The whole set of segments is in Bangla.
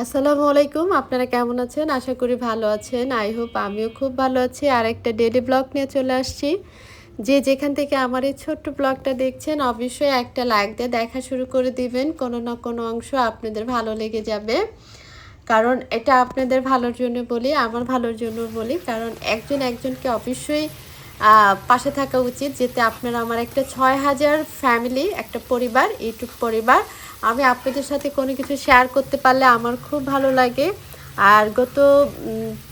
আসসালামু আলাইকুম, আপনারা কেমন আছেন? আশা করি ভালো আছেন। আই হোপ আমিও খুব ভালো আছি। আর একটা ডেলি ব্লগ নিয়ে চলে আসছি। যে যেখান থেকে আমার এই ছোট্ট ব্লগটা দেখছেন, অবশ্যই একটা লাইক দিয়ে দেখা শুরু করে দিবেন। কোনো না কোনো অংশ আপনাদের ভালো লেগে যাবে। কারণ এটা আপনাদের ভালোর জন্য বলি, আমার ভালোর জন্য বলি। কারণ একজন একজনকে অবশ্যই পাশে থাকা উচিত, যেতে আপনারা, আমার একটা ছয় হাজার ফ্যামিলি একটা পরিবার ইউটিউব পরিবার। আমি আপনাদের সাথে কোনো কিছু শেয়ার করতে পারলে আমার খুব ভালো লাগে। আর গত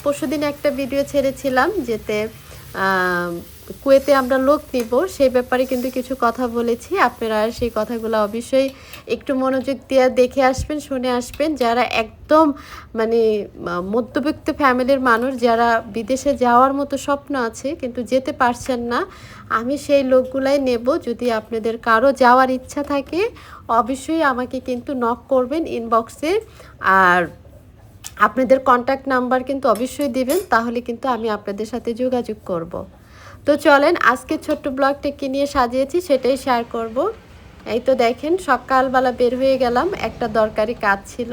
পরশু একটা ভিডিও ছেড়েছিলাম, যেতে কুয়েতে আমরা লোক নিব সেই ব্যাপারে কিন্তু কিছু কথা বলেছি। আপনারা সেই কথাগুলো অবশ্যই একটু মনোযোগ দিয়ে দেখে আসবেন, শুনে আসবেন। যারা একদম মানে মধ্যবিত্ত ফ্যামিলির মানুষ, যারা বিদেশে যাওয়ার মতো স্বপ্ন আছে, কিন্তু যেতে পারছেন না, আমি সেই লোকগুলাই নেব। যদি আপনাদের কারও যাওয়ার ইচ্ছা থাকে, অবশ্যই আমাকে কিন্তু নক করবেন ইনবক্সে আর আপনাদের কন্ট্যাক্ট নাম্বার কিন্তু অবশ্যই দিবেন, তাহলে কিন্তু আমি আপনাদের সাথে যোগাযোগ করব। তো চলেন, আজকে ছোট্ট ব্লগটা কি নিয়ে সাজিয়েছি সেটাই শেয়ার করব। এই তো দেখেন, সকালবেলা বের হয়ে গেলাম, একটা দরকারি কাজ ছিল।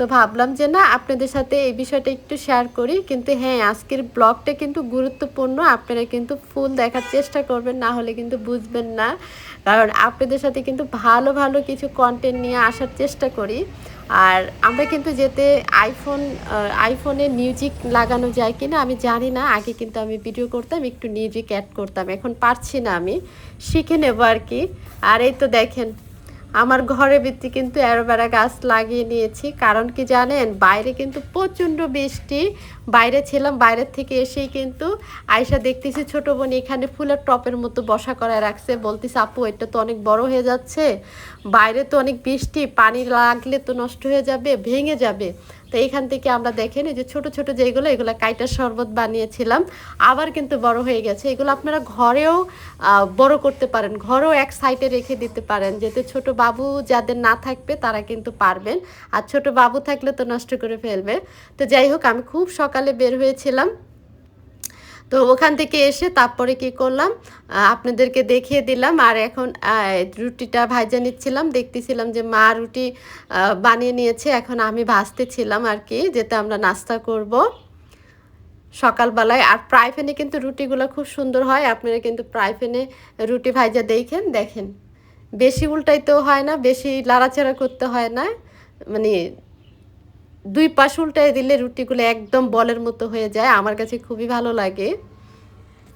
তো ভাবলাম যে না, আপনাদের সাথে এই বিষয়টা একটু শেয়ার করি। কিন্তু হ্যাঁ আজকের ব্লগটা কিন্তু গুরুত্বপূর্ণ। আপনারা কিন্তু ফুল দেখার চেষ্টা করবেন, না হলে কিন্তু বুঝবেন না। কারণ আপনাদের সাথে কিন্তু ভালো ভালো কিছু কন্টেন্ট নিয়ে আসার চেষ্টা করি। আর আমরা কিন্তু যেতে আইফোন আইফোনে মিউজিক লাগানো যায় কি না আমি জানি না। আগে কিন্তু আমি ভিডিও করতাম, একটু মিউজিক অ্যাড করতাম। এখন পারছি না আমি। শিখে নেব আর কি। আর এই তো দেখেন আমার ঘরে ভিত্তি কিন্তু অ্যারোভেরা গাছ লাগিয়ে নিয়েছি। কারণ কি জানেন? বাইরে কিন্তু প্রচণ্ড বৃষ্টি। বাইরে ছিলাম, বাইরের থেকে এসেই কিন্তু আয়সা দেখতেছি ছোট বোন এখানে ফুলের টপের মতো বসা করায় রাখছে। বলতেছি, আপু, এটা তো অনেক বড় হয়ে যাচ্ছে। বাইরে তো অনেক বৃষ্টি, পানি লাগলে তো নষ্ট হয়ে যাবে, ভেঙে যাবে। তো এখান থেকে আমরা দেখেন, এই যে ছোট ছোট যেগুলো, এগুলো কাইটার শরবত বানিয়েছিলাম। আবার কিন্তু বড় হয়ে গেছে। এগুলো আপনারা ঘরেও বড় করতে পারেন। ঘরেও এক সাইডে রেখে দিতে পারেন। যেহেতু ছোট বাবু যাদের না থাকবে, তারা কিন্তু পারবেন। আর ছোট বাবু থাকলে তো নষ্ট করে ফেলবে। তো যাই হোক, আমি খুব সকালে বের হয়েছিলাম। তো ওখান থেকে এসে তারপরে কি করলাম আপনাদেরকে দেখিয়ে দিলাম। আর এখন রুটিটা ভাজা নিচ্ছিলাম। দেখতেছিলাম যে মা রুটি বানিয়ে নিয়েছে। এখন আমি ভাজতেছিলাম আর কি, যেতে আমরা নাস্তা করব সকালবেলায়। আর প্রাইফেনে কিন্তু রুটিগুলো খুব সুন্দর হয়। আপনারা কিন্তু প্রাইফেনে রুটি ভাজা দেখেন দেখেন। বেশি উল্টাইতেও হয় না, বেশি লাড়াচাড়া করতে হয় না। মানে দুই পাশ উল্টায় দিলে রুটিগুলো একদম বলের মতো হয়ে যায়। আমার কাছে খুবই ভালো লাগে।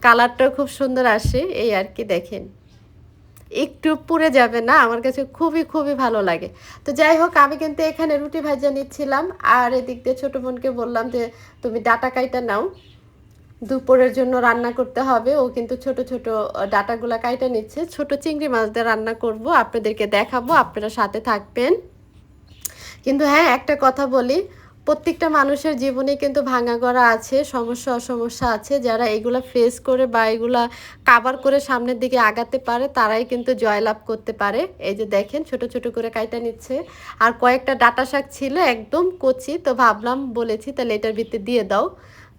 কালারটাও খুব সুন্দর আসে, এই আর কি দেখেন। একটু পুড়ে যাবে না, আমার কাছে খুবই খুবই ভালো লাগে। তো যাই হোক, আমি কিন্তু এখানে রুটি ভাজা নিচ্ছিলাম। আর এদিক দিয়ে ছোটো বোনকে বললাম যে, তুমি ডাটা কাইটা নাও। দুপুরের জন্য রান্না করতে হবে। ও কিন্তু ছোট ছোট ডাটাগুলা কাইটা নিচ্ছে। ছোট চিংড়ি মাছ দিয়ে রান্না করব। আপনাদেরকে দেখাবো, আপনারা সাথে থাকবেন। কিন্তু হ্যাঁ একটা কথা বলি। প্রত্যেকটা মানুষের জীবনে কিন্তু ভাঙা গড়া আছে, সমস্যা, অসমস্যা আছে। যারা এগুলো ফেস করে বা এগুলা কাবার করে সামনের দিকে আগাতে পারে, তারাই কিন্তু জয়লাভ করতে পারে। এই যে দেখেন, ছোট ছোট করে কাইটা নিচ্ছে। আর কয়েকটা ডাটা শাক ছিল, একদম কচি। তো ভাবলাম, বলেছি, তাহলে এটার ভিতরে দিয়ে দাও।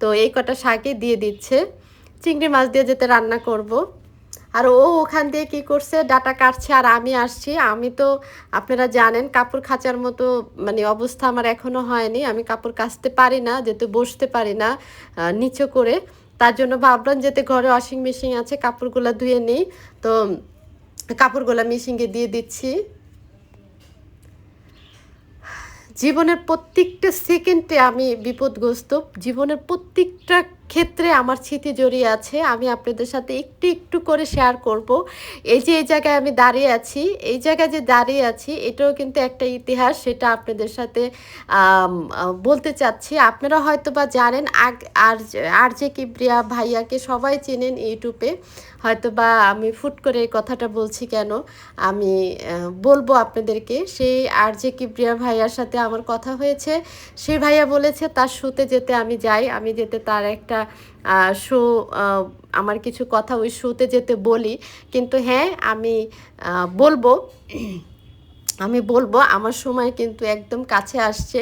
তো এই কটা শাকই দিয়ে দিচ্ছে। চিংড়ি মাছ দিয়ে যেতে রান্না করব। আর ও ওখান দিয়ে কি করছে? ডাটা কাটছে আর আমি আসছি। আমি তো, আপনারা জানেন, কাপড় খাঁচার মতো মানে অবস্থা আমার এখনও হয়নি। আমি কাপড় কাচতে পারি না যেতে বসতে পারি না নিচু করে। তার জন্য ভাবলাম যেতে ঘরে ওয়াশিং মেশিন আছে, কাপড়গুলো ধুয়ে নিই। তো কাপড়গুলো মেশিনকে দিয়ে দিচ্ছি। জীবনের প্রত্যেকটা সেকেন্ডে আমি বিপদগ্রস্ত। জীবনের প্রত্যেকটা ক্ষেত্রে আমার স্মৃতি জড়িয়ে আছে, আমি আপনাদের সাথে একটু একটু করে শেয়ার করব। এই যে, এই জায়গায় আমি দাঁড়িয়ে আছি, এই জায়গায় যে দাঁড়িয়ে আছি, এটাও কিন্তু একটা ইতিহাস, সেটা আপনাদের সাথে বলতে চাচ্ছি। আপনারা হয়তো বা জানেন আর আর যে কিপ্রিয়া ভাইয়াকে সবাই চেনেন ইউটিউবে। হয়তো বা আমি ফুট করে এই কথাটা বলছি কেন? আমি বলব আপনাদেরকে সেই আর যে কিপ্রিয়া ভাইয়ার সাথে আমার কথা হয়েছে, সে ভাইয়া বলেছে, তার শুতে যেতে আমি যাই, আমি যেতে তার একটা শো আমার কিছু কথা ওই শোতে যেতে বলি। কিন্তু হ্যাঁ আমি বলব আমি বলব, আমার সময় কিন্তু একদম কাছে আসছে।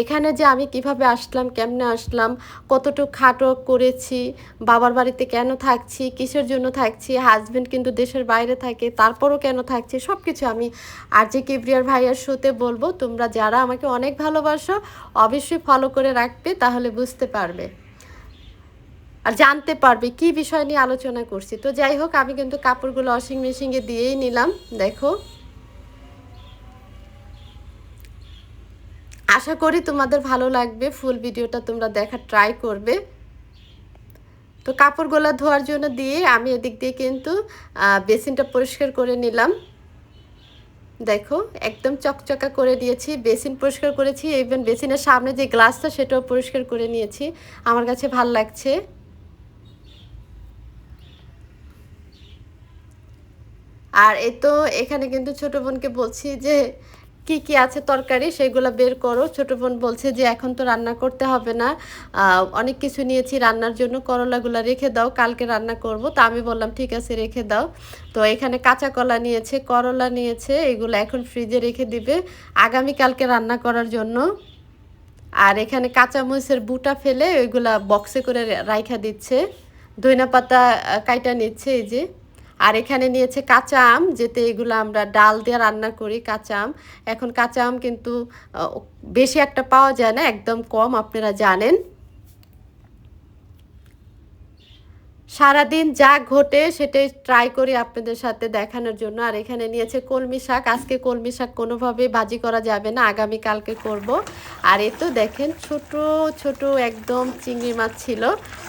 এখানে যে আমি কীভাবে আসলাম, কেমনে আসলাম, কতটুকু খাটো করেছি, বাবার বাড়িতে কেন থাকছি, কিসের জন্য থাকছি হাজব্যান্ড কিন্তু দেশের বাইরে থাকে, তারপরও কেন থাকছি সব কিছু আমি আর যে কিবরিয়ার ভাইয়ার শোতে বলব। তোমরা যারা আমাকে অনেক ভালোবাসো, অবশ্যই ফলো করে রাখবে, তাহলে বুঝতে পারবে। আর জানতে পারবে কি বিষয় নিয়ে আলোচনা করছি। তো যাই হোক, আমি কিন্তু কাপড়গুলো ওয়াশিং মেশিনে দিয়েই নিলাম, দেখো। আশা করি তোমাদের ভালো লাগবে ফুল ভিডিওটা তোমরা দেখার ট্রাই করবে। তো কাপড়গুলো ধোয়ার জন্য দিয়ে আমি এদিক দিয়ে কিন্তু বেসিনটা পরিষ্কার করে নিলাম। দেখো, একদম চকচকা করে দিয়েছি বেসিন পরিষ্কার করেছি ইভেন বেসিনের সামনে যে গ্লাসটা সেটাও পরিষ্কার করে নিয়েছি। আমার কাছে ভালো লাগছে। আর এ তো এখানে কিন্তু ছোট বোনকে বলছি যে, কি কি আছে তরকারি সেগুলো বের করো। ছোট বোন বলছে যে, এখন তো রান্না করতে হবে না। অনেক কিছু নিয়েছি, রান্নার জন্য করলাগুলো রেখে দাও, কালকে রান্না করব। তা আমি বললাম, ঠিক আছে, রেখে দাও। তো এখানে কাঁচা কলা নিয়েছে, করলা নিয়েছে, এগুলো এখন ফ্রিজে রেখে দিবে আগামী কালকে রান্না করার জন্য। আর এখানে কাঁচা মরিচের বুটা ফেলে ওইগুলা বক্সে করে রাইখা দিচ্ছে। ধইনা পাতা কাইটা নিচ্ছে এই যে। আর এখানে নিয়েছে কাঁচা আম, যেতে এগুলো আমরা ডাল দিয়ে রান্না করি, কাঁচা আম। এখন কাঁচা আম কিন্তু বেশি একটা পাওয়া যায় না, একদম কম, আপনারা জানেন। সারাদিন যা ঘটে সেটাই ট্রাই করি আপনাদের সাথে দেখানোর জন্য। আর এখানে নিয়েছে কলমি শাক। আজকে কলমি শাক কোনোভাবেই ভাজি করা যাবে না। আগামী কালকে করব। আর এ তো দেখেন, ছোট ছোট একদম চিংড়ি মাছ ছিল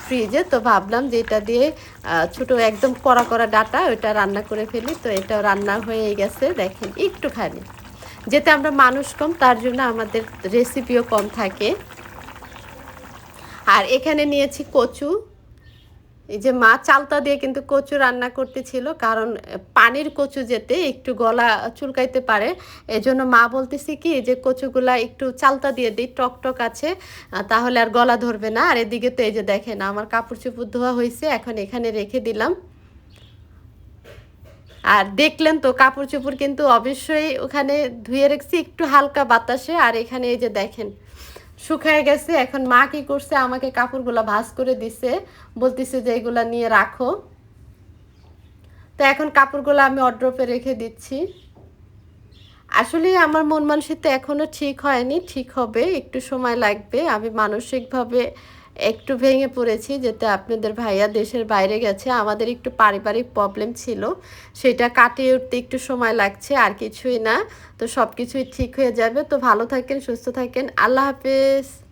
ফ্রিজে। তো ভাবলাম যে এটা দিয়ে ছোট একদম কড়া কড়া ডাটা, ওইটা রান্না করে ফেলি। তো এটা রান্না হয়ে গেছে। দেখেন, একটুখানি। যেতে আমরা মানুষ কম, তার জন্য আমাদের রেসিপিও কম থাকে। আর এখানে নিয়েছি কচু। এই যে মা চালতা দিয়ে কিন্তু কচু রান্না করতেছিল, কারণ পানির কচু যেতে একটু গলা চুলকাইতে পারে। এজন্য মা বলতেছি কি যে কচুগুলা একটু চালতা দিয়ে দিই, টক টক আছে তাহলে আর গলা ধরবে না। আর এদিকে তো এই যে দেখেন, আমার কাপড় চুপড় ধোয়া হয়েছে এখন এখানে রেখে দিলাম। আর দেখলেন তো, কাপড় চোপড় কিন্তু অবশ্যই ওখানে ধুয়ে রেখেছি, একটু হালকা বাতাসে। আর এখানে এই যে দেখেন শুকায় গেছে, এখন মা কি করছে? আমাকে কাপড়গুলো ভাজ করে দিছে, বলতেছে যে এগুলো নিয়ে রাখো। তো এখন কাপড়গুলো আমি অড্রপে রেখে দিচ্ছি। আসলে আমার মন মানসিকতা এখনও ঠিক হয়নি, ঠিক হবে, একটু সময় লাগবে। আমি মানসিকভাবে একটু ভেঙে পড়েছি যেতে আপনাদের ভাইয়া দেশের বাইরে গেছে, আমাদের একটু পারিবারিক প্রবলেম ছিল, সেটা কাটিয়ে উঠতে একটু সময় লাগছে, আর কিছুই না। তো সব কিছুই ঠিক হয়ে যাবে। তো ভালো থাকেন, সুস্থ থাকেন। আল্লাহ হাফেজ।